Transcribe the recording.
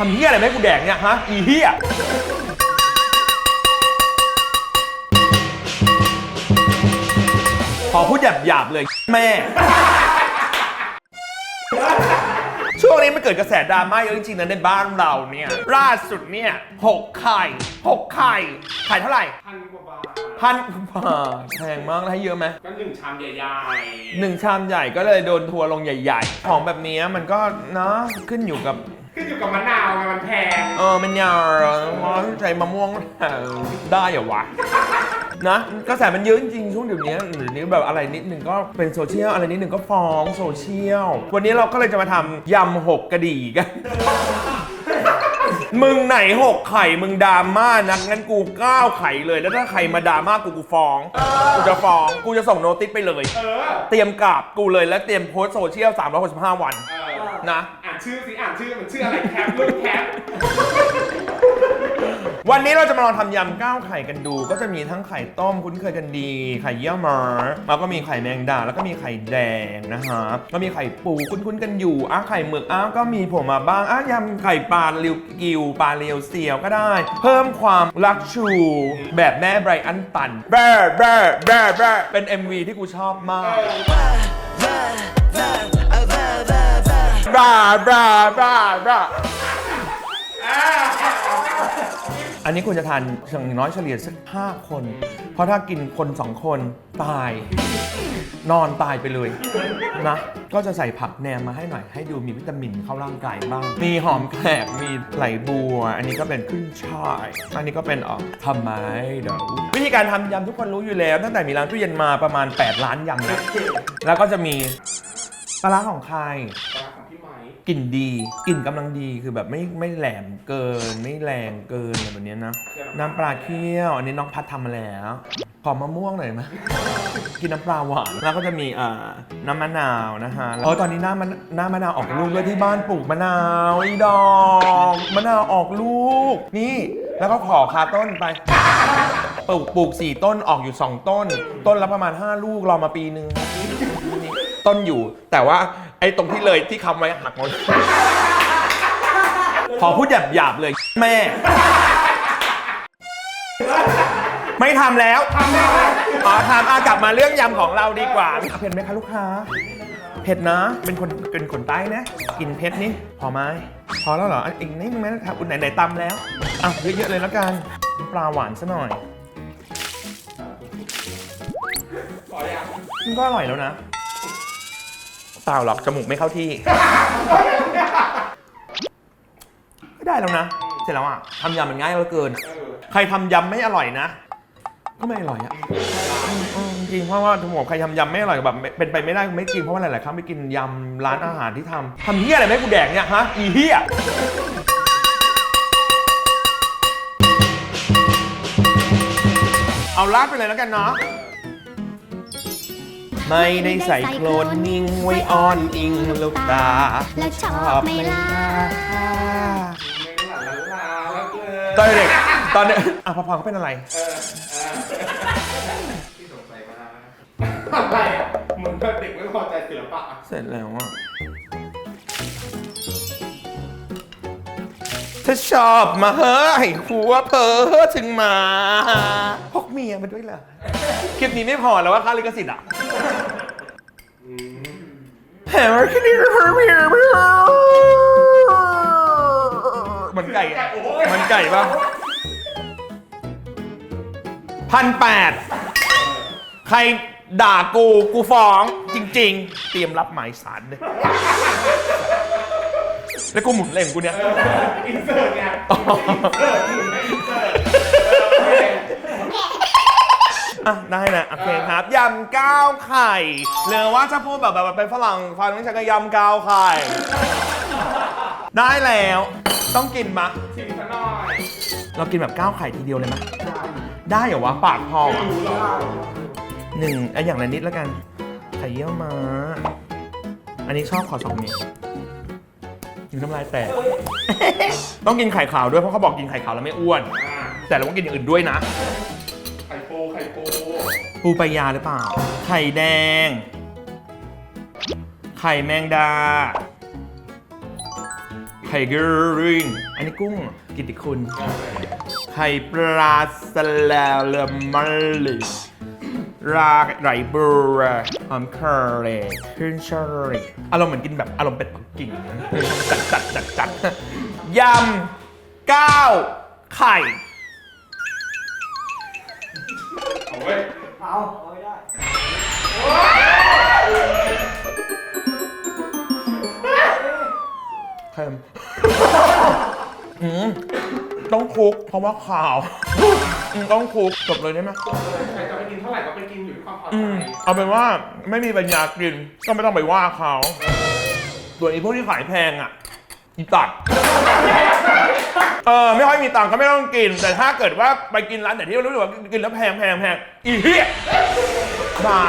ทำเฮียอะไรไม่ให้กูแดกเนี่ยฮะอีเฮียขอพูดหยาบๆเลย แม่ ช่วงนี้มันเกิดกระแสดราม่าเยอะจริงๆนะในบ้านเราเนี่ยล่าสุดเนี่ยหกไข่หกไข่ไข่เท่าไหร่พันกว่าบาทพันกว่าบาทแพงมากแล้วให้เยอะไหม ก็หนึ่งชามใหญ่หนึ่งชามใหญ่ก็เลยโดนทัวร์ลงใหญ่ ๆ ของแบบนี้มันก็เนาะขึ้นอยู่กับๆ ขึ้นอยู่กับมะนาวไงมันแพง เออมันยาวใช้มะม่วงได้เหรอวะนะกระแสมันเยอะจริงๆช่วงเดี๋ยวนี้หรือนี้แบบอะไรนิดหนึ่งก็เป็นโซเชียลอะไรนิดหนึ่งก็ฟ้องโซเชียล วันนี้เราก็เลยจะมาทำยำหกกระดี่กัน มึงไหนหกไข่มึงดราม่านักงั้นกูเก้าไข่เลย แล้วถ้าใครมาดราม่ากูกูฟ้อง กูจะฟ้อง กูจะส่งโนติสไปเลยเออเตรียมกราบกูเลยแล้วเตรียมโพสต์โซเชียล365 วันเออนะ อ่านชื่อสิอ่านชื่อมันชื่ออะไรแคปรูปแคป วันนี้เราจะมาลองทำยำก้าวไข่กันดู ก็จะมีทั้งไข่ต้มคุ้นเคยกันดี ไข่เยี่ยวม้าแล้วก็มีไข่แมงดา แล้วก็มีไข่แดงนะฮะก็มีไข่ปูคุ้นๆกันอยู่อะไข่หมึกอ้าก็มีผมมาบ้างอะยำไข่ปลาลิวกิวปลาเลียวเซียวก็ได้ เพิ่มความลักชูแบบแม่ไบรอันตันแบร์แบร์แบร์แบร์เป็น MV ที่กูชอบมากบราบราบราบรา อันนี้ควรจะทานอย่างน้อยเฉลี่ยสัก5คน เพราะถ้ากินคน2คนตาย นอนตายไปเลยนะก็จะใส่ผักแหนมมาให้หน่อย ให้ดูมีวิตามินเข้าร่างกายบ้าง มีหอมแขกมีไหลบัว อันนี้ก็เป็นขึ้นช่ายอันนี้ก็เป็นออกทำไมเดี๋ยววิธีการทำยำทุกคนรู้อยู่แล้ว ตั้งแต่มีร้านตู้เย็นมาประมาณ 8 ล้านยำนะแล้วก็จะมีปลาร้าของใคร กลิ่นดีกลิ่นกำลังดีคือแบบไม่ไม่แหลมเกิน ไม่แรงเกินอะไรแบบเนี้ยนะ น้ำปลาเคี่ยว อันนี้น้องพัดทำมาแล้ว ขอมะม่วงหน่อยไหมกินน้ำปลาหวานแล้วก็จะมีอ่าน้ำมะนาวนะฮะแล้วตอนนี้หน้ามันหน้ามะนาวออกลูกด้วยที่บ้านปลูกมะนาวอีดอกมะนาวออกลูก นี่แล้วก็ขอคาต้นไป ปลูกปลูกสี่ต้นออกอยู่2ต้น ต้นละประมาณ 5 ลูกรอมาปีนึงนี่ ต้นอยู่ แต่ว่าไอ้ตรงที่เลยที่คำไว้หักหมดขอพูดหยาบๆเลย แม่ ไม่ทำแล้วทำแล้วอ๋อทำอะกลับมาเรื่องยำของเราดีกว่าเผ็ดไหมคะลูกค้าเผ็ดนะ เป็นคนเป็นคนใต้นะ กินเผ็ดนี่พอไหมพอแล้วเหรออะอีกนิดนึงไหมครับอุ่นไหนไหนตำแล้วอะเยอะๆเลยแล้วกันปลาหวานซะหน่อยขออย่างมันก็อร่อยแล้วนะ เปล่าหรอกจมูกไม่เข้าที่ก็ได้แล้วนะ เสร็จแล้วอะทำยำมันง่ายเหลือเกิน ใครทำยำไม่อร่อยนะ ก็ไม่อร่อยอะอืมอืมจริงเพราะว่าถ้าผมใครทำยำไม่อร่อยแบบเป็นไปไม่ได้ไม่กินเพราะว่าหลายๆครั้งไปกินยำร้านอาหารที่ทำทำเฮี้ยอะไรไม่ให้กูแดกเนี่ยฮะอีเฮี้ย เอาลาดไปเลยแล้วกันเนาะ ไม่ได้ใส่โคลนนิ่งไว้อ้อนอิงลูกตา แล้วชอบไหมล่ะไม่หลานลาลาแล้วเลยตอนเด็กตอนเด็กอะพอพังเขาเป็นอะไรเออเออที่สงสัยมากอะไรอะมึงก็เด็กไม่พอใจศิลปะเสร็จแล้วอะถ้าชอบมาเฮ้ยหัวเพอถึงมาพกเมียมาด้วยเหรอคลิปนี้ไม่พอแล้วว่าค่าลิขสิทธิ์อะ แหมแค่นี้ก็เพอเมียไม่เอาเหมือนไก่อะเหมือนไก่ปะพันแปดใครด่ากู กูฟ้องจริง ๆ เตรียมรับหมายสารเลยแล้วกูหมุนอะไรของกูเนี่ย อินเสิร์ตไงอ่ะได้นะโอเคครับยำก้าวไข่หรือว่าจะพูดแบบแบบเป็นฝรั่งฟังต้องใช้ก็ยำก้าวไข่ ได้แล้ว ต้องกินมะชิมซะหน่อยเรากินแบบก้าวไข่ทีเดียวเลยมะได้เหรอวะปากพอวะรู้หรอหนึ่งอะอย่างละนิดแล้วกันไข่เยี่ยวม้าอันนี้ชอบขอสองเม็ดกินน้ำลายแตก ต้องกินไข่ขาวด้วยเพราะเขาบอกกินไข่ขาวแล้วไม่อ้วนอ่าแต่เราต้องกินอย่างอื่นด้วยนะไข่ ปูไข่ปู ปูปลายาหรือเปล่า ไข่แดง ไข่แมงดา ไข่กริงอันนี้กุ้ง กิตติคุณ ไข่ปลาสลาเลมัลลิราไรเบอร์อมเคอร์เรขึ้นชอริอารมณ์เหมือนกินแบบอารมณ์เป็ดปักกิ่งจัดจัดจัดจัดยำก้าวไข่ เอาเว้ยเอาเอาไม่ได้เค็มอืมต้องคลุกเพราะว่าขาวอืมต้องคลุกจบเลยได้ไหมใครจะไปกินเท่าไหร่ก็ไปกินอยู่ที่ความพอใจอืมเอาเป็นว่าไม่มีปัญญากิน ก็ไม่ต้องไปว่าเขาส่วนอีพวกที่ขายแพงอะอีตัด เออไม่ค่อยมีตังค์ก็ไม่ต้องกิน แต่ถ้าเกิดว่าไปกินร้านไหนที่รู้สึกว่ากินแล้วแพงแพงแพงอีเหี้ยบ้า